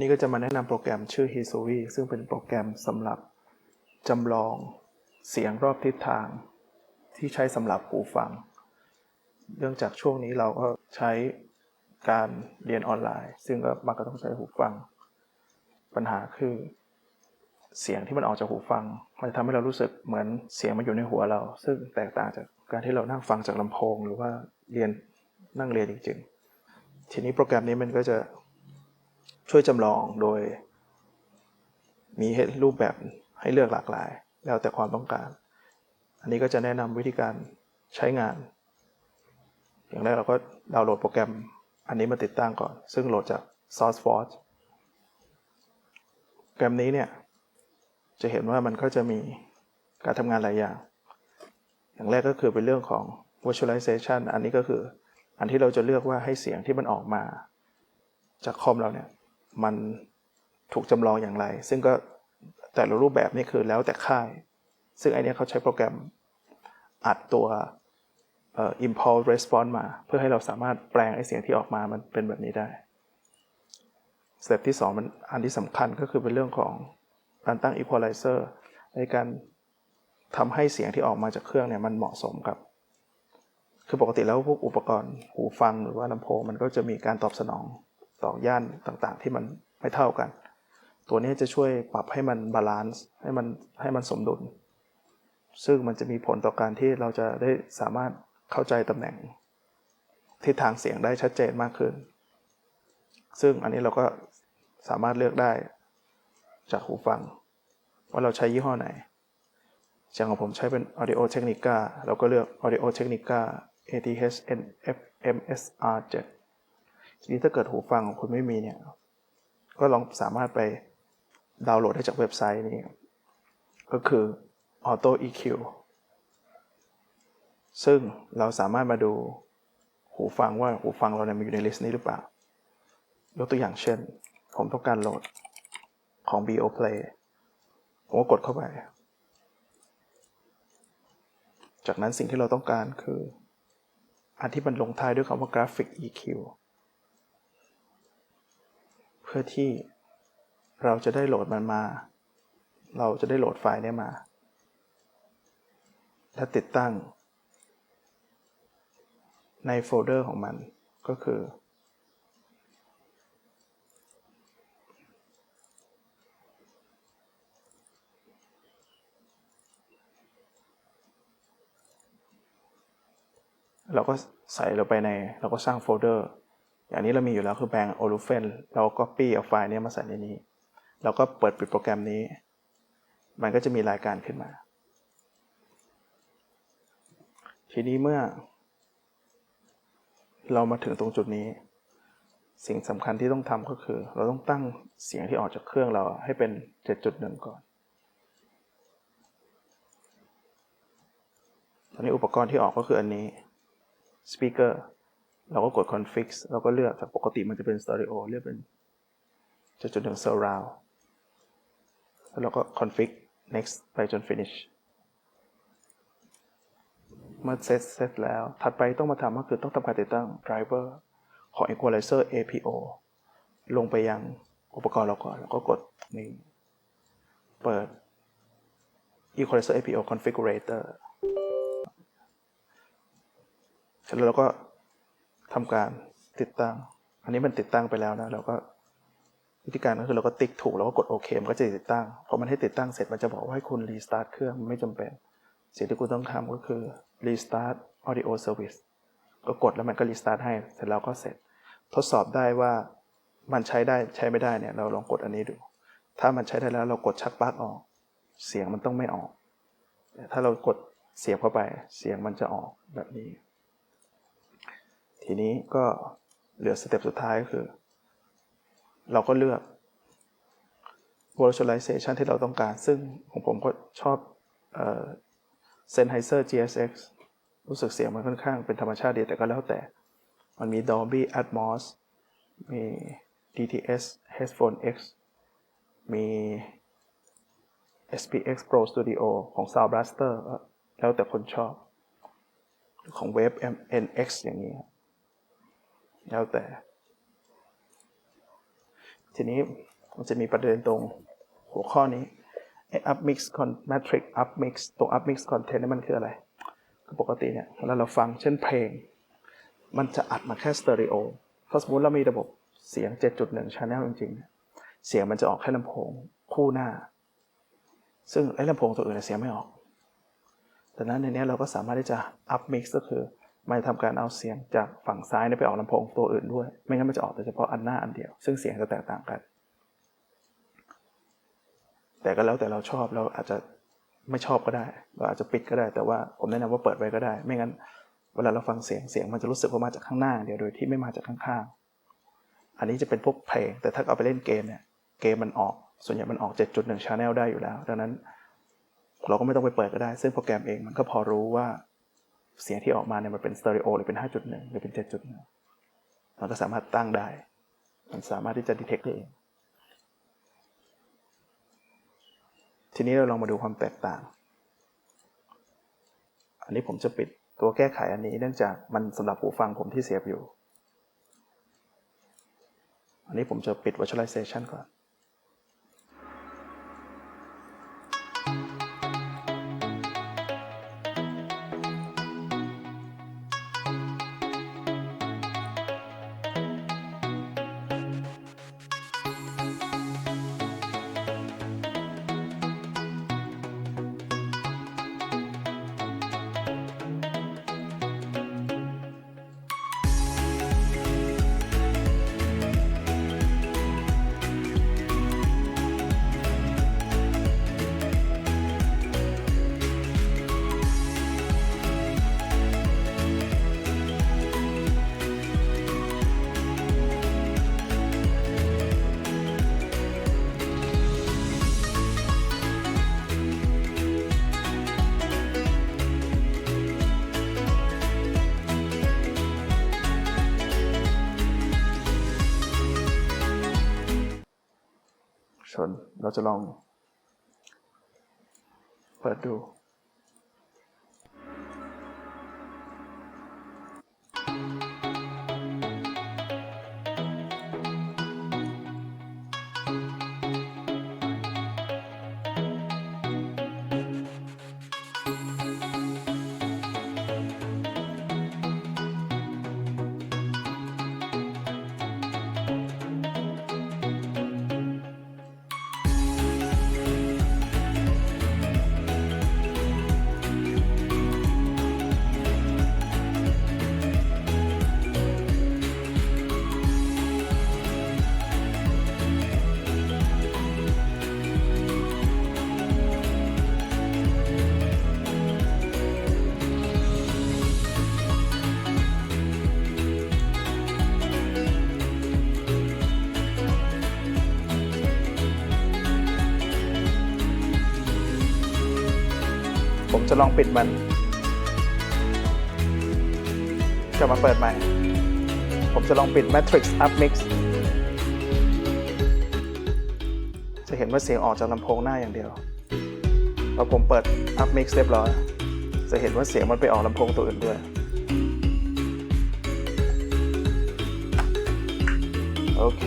นี่ก็จะมาแนะนำโปรแกรมชื่อ Hisui ซึ่งเป็นโปรแกรมสำหรับจำลองเสียงรอบทิศทาง ที่ใช้สำหรับหูฟัง เนื่องจากช่วงนี้เราก็ใช้การเรียนออนไลน์ ซึ่งก็มักก็ต้องใช้หูฟัง ปัญหาคือ เสียงที่มันออกจากหูฟัง มันจะทำให้เรารู้สึกเหมือนเสียงมันอยู่ในหัวเรา ซึ่งแตกต่างจากการที่เรานั่งฟังจากลำโพง หรือว่าเรียนนั่งเรียนจริง ๆ ทีนี้โปรแกรมนี้มันก็จะ ช่วยจำลองโดย มีรูปแบบให้เลือกหลากหลาย แล้วแต่ความต้องการ อันนี้ก็จะแนะนำวิธีการใช้งาน อย่างแรกเราก็ดาวน์โหลดโปรแกรม อันนี้มาติดตั้งก่อน ซึ่งโหลดจาก SourceForge โปรแกรมนี้เนี่ย จะเห็นว่ามันก็จะมีการทำงานหลายอย่าง อย่างแรกก็คือเป็นเรื่องของ virtualization อันนี้ก็คือ อันที่เราจะเลือกว่าให้เสียงที่มันออกมา จากคอมเราเนี่ย มันถูกจำลองอย่างไร ซึ่งก็แต่ละรูปแบบนี่คือแล้วแต่ค่าย ซึ่งไอเนี้ยเขาใช้โปรแกรมอัดตัวเอ่อ impulse response มา เพื่อให้เราสามารถแปลงไอเสียงที่ออกมามันเป็นแบบนี้ได้สเต็ปที่ 2 มันอันที่สำคัญก็คือเป็นเรื่องของการตั้ง equalizer ในการทำให้เสียงที่ออกมาจากเครื่องเนี่ยมันเหมาะสมกับ คือปกติแล้วพวกอุปกรณ์หูฟังหรือว่าลำโพงมันก็จะมีการตอบสนอง ต่อย่านต่างๆ ที่มันไม่เท่ากัน ตัวนี้จะช่วยปรับให้มันบาลานซ์ให้มันให้มันสมดุล ซึ่งมันจะมีผลต่อการที่เราจะได้สามารถเข้าใจตำแหน่งทิศทางเสียงได้ชัดเจนมากขึ้น ซึ่งอันนี้เราก็สามารถเลือกได้จากหูฟัง ว่าเราใช้ยี่ห้อไหน อย่างของผมใช้เป็น Audio Technica เราก็เลือก Audio Technica ATH NF MSR 7 ทีนี้ถ้าเกิดหูฟังของคุณไม่มีเนี่ย ก็ลองสามารถไปดาวน์โหลดได้จากเว็บไซต์นี้ ก็คือ Auto EQ ซึ่งเราสามารถมาดูหูฟังว่าหูฟังเราเนี่ยมันอยู่ในลิสต์นี้หรือเปล่า ยกตัวอย่างเช่น ผมต้องการโหลดของ BO Play ผมก็กดเข้าไป จากนั้นสิ่งที่เราต้องการคือ อันที่มันลงท้ายด้วยคำว่า Graphic EQ พื่อที่เราจะได้โหลดมันมา เราจะได้โหลดไฟล์นี้มา และติดตั้ง ในโฟลเดอร์ของมันก็คือ เราก็ใส่ลงไปใน เราก็สร้างโฟลเดอร์ อย่างนี้เรามีอยู่แล้วคือแบงโอลูเฟนเราก็ copy เอาไฟล์นี้มาใส่ในนี้ เราก็เปิดปิดโปรแกรมนี้ มันก็จะมีรายการขึ้นมา ทีนี้เมื่อ เรามาถึงตรงจุดนี้ สิ่งสำคัญที่ต้องทำก็คือ เราต้องตั้งเสียงที่ออกจากเครื่องเราให้เป็น 7.1 ก่อน ตอนนี้อุปกรณ์ที่ออกก็คืออันนี้ speaker เราก็กด config เราก็เลือกจากปกติมันจะเป็น stereo เลือกเป็น7.1 surround แล้วเราก็ config next ไปจน finish เมื่อเซตเสร็จแล้ว ถัดไปต้องมาทำก็คือต้องทำการติดตั้ง driver ของ equalizer APO ลงไปยังอุปกรณ์เราก่อน แล้วก็กดนี่เปิด equalizer APO configurator เสร็จแล้วเราก็ ทำการติดตั้ง อันนี้มันติดตั้งไปแล้วนะเราก็วิธีการก็คือเราก็ติ๊กถูกแล้วก็กดโอเคมันก็จะติดตั้งพอมันให้ติดตั้งเสร็จมันจะบอกว่าให้คุณรีสตาร์ทเครื่องไม่จำเป็น สิ่งที่คุณต้องทำก็คือ restart audio service ก็กดแล้วมันก็รีสตาร์ทให้เสร็จแล้วก็เสร็จ ทดสอบได้ว่ามันใช้ได้ใช้ไม่ได้เนี่ยเราลองกดอันนี้ดู ถ้ามันใช้ได้แล้วเรากดชักปลั๊กออก เสียงมันต้องไม่ออกแต่ถ้าเรากดเสียบเข้าไปเสียงมันจะออกแบบนี้ ทีนี้ก็เหลือสเต็ปสุดท้ายก็คือ เราก็เลือก virtualization ที่เราต้องการ ซึ่งของผมก็ชอบเอ่อ Sennheiser GSX รู้สึกเสียงมันค่อนข้างเป็นธรรมชาติดีแต่ก็แล้วแต่ มันมี Dolby Atmos มี DTS Headphone X มี SPX Pro Studio ของ Sound Blaster แล้วแต่คนชอบ ของ Wave NX อย่างนี้ แล้วแต่ ทีนี้มันจะมีประเด็นตรงหัวข้อนี้ไอ้ up mix con matrix up mix ตรง up mix content นี่มันคืออะไรคือปกติเนี่ยเวลาเราฟังเช่นเพลง มันจะอัดมาแค่สเตอริโอถ้าสมมติเรามีระบบเสียง 7.1 channel จริงๆเนี่ยเสียงมันจะออกแค่ลำโพงคู่หน้า ซึ่งไอ้ลำโพงตัวอื่นเสียงไม่ออกดังนั้นในนี้เราก็สามารถที่จะ up mix ก็คือ มาทำการเอาเสียงจากฝั่งซ้ายไปออกลำโพงตัวอื่นด้วย ไม่งั้นมันจะออกแต่เฉพาะอันหน้าอันเดียว ซึ่งเสียงจะแตกต่างกัน แต่ก็แล้วแต่เราชอบเราอาจจะไม่ชอบก็ได้ เราอาจจะปิดก็ได้ แต่ว่าผมแนะนำว่าเปิดไว้ก็ได้ ไม่งั้น เวลาเราฟังเสียงเสียงมันจะรู้สึกว่ามาจากข้างหน้าเดียวโดยที่ไม่มาจากข้างๆ อันนี้จะเป็นพวกเพลง แต่ถ้าเอาไปเล่นเกมเนี่ยเกมมันออก ส่วนใหญ่มันออก 7.1 channel ได้อยู่แล้ว ดังนั้นเราก็ไม่ต้องไปเปิดก็ได้ ซึ่งโปรแกรมเองมันก็พอรู้ว่า เสียงที่ออกมาเนี่ยมันเป็นสเตอริโอหรือเป็น 5.1 หรือเป็น 7.1มันก็สามารถตั้งได้ มันสามารถที่จะดีเทคได้เอง ทีนี้เราลองมาดูความแตกต่าง อันนี้ผมจะปิดตัวแก้ไขอันนี้เนื่องจากมันสำหรับหูฟังผมที่เสียบอยู่ อันนี้ผมจะปิด virtualization ก่อน ชน เราจะลองเปิดดู ผมจะลองปิดมันจะมาเปิดใหม่ ผมจะลองปิด Matrix Up Mix จะเห็นว่าเสียงออกจากลำโพงหน้าอย่างเดียวพอผมเปิด Up Mix เรียบร้อย จะเห็นว่าเสียงมันไปออกลำโพงตัวอื่นด้วย โอเค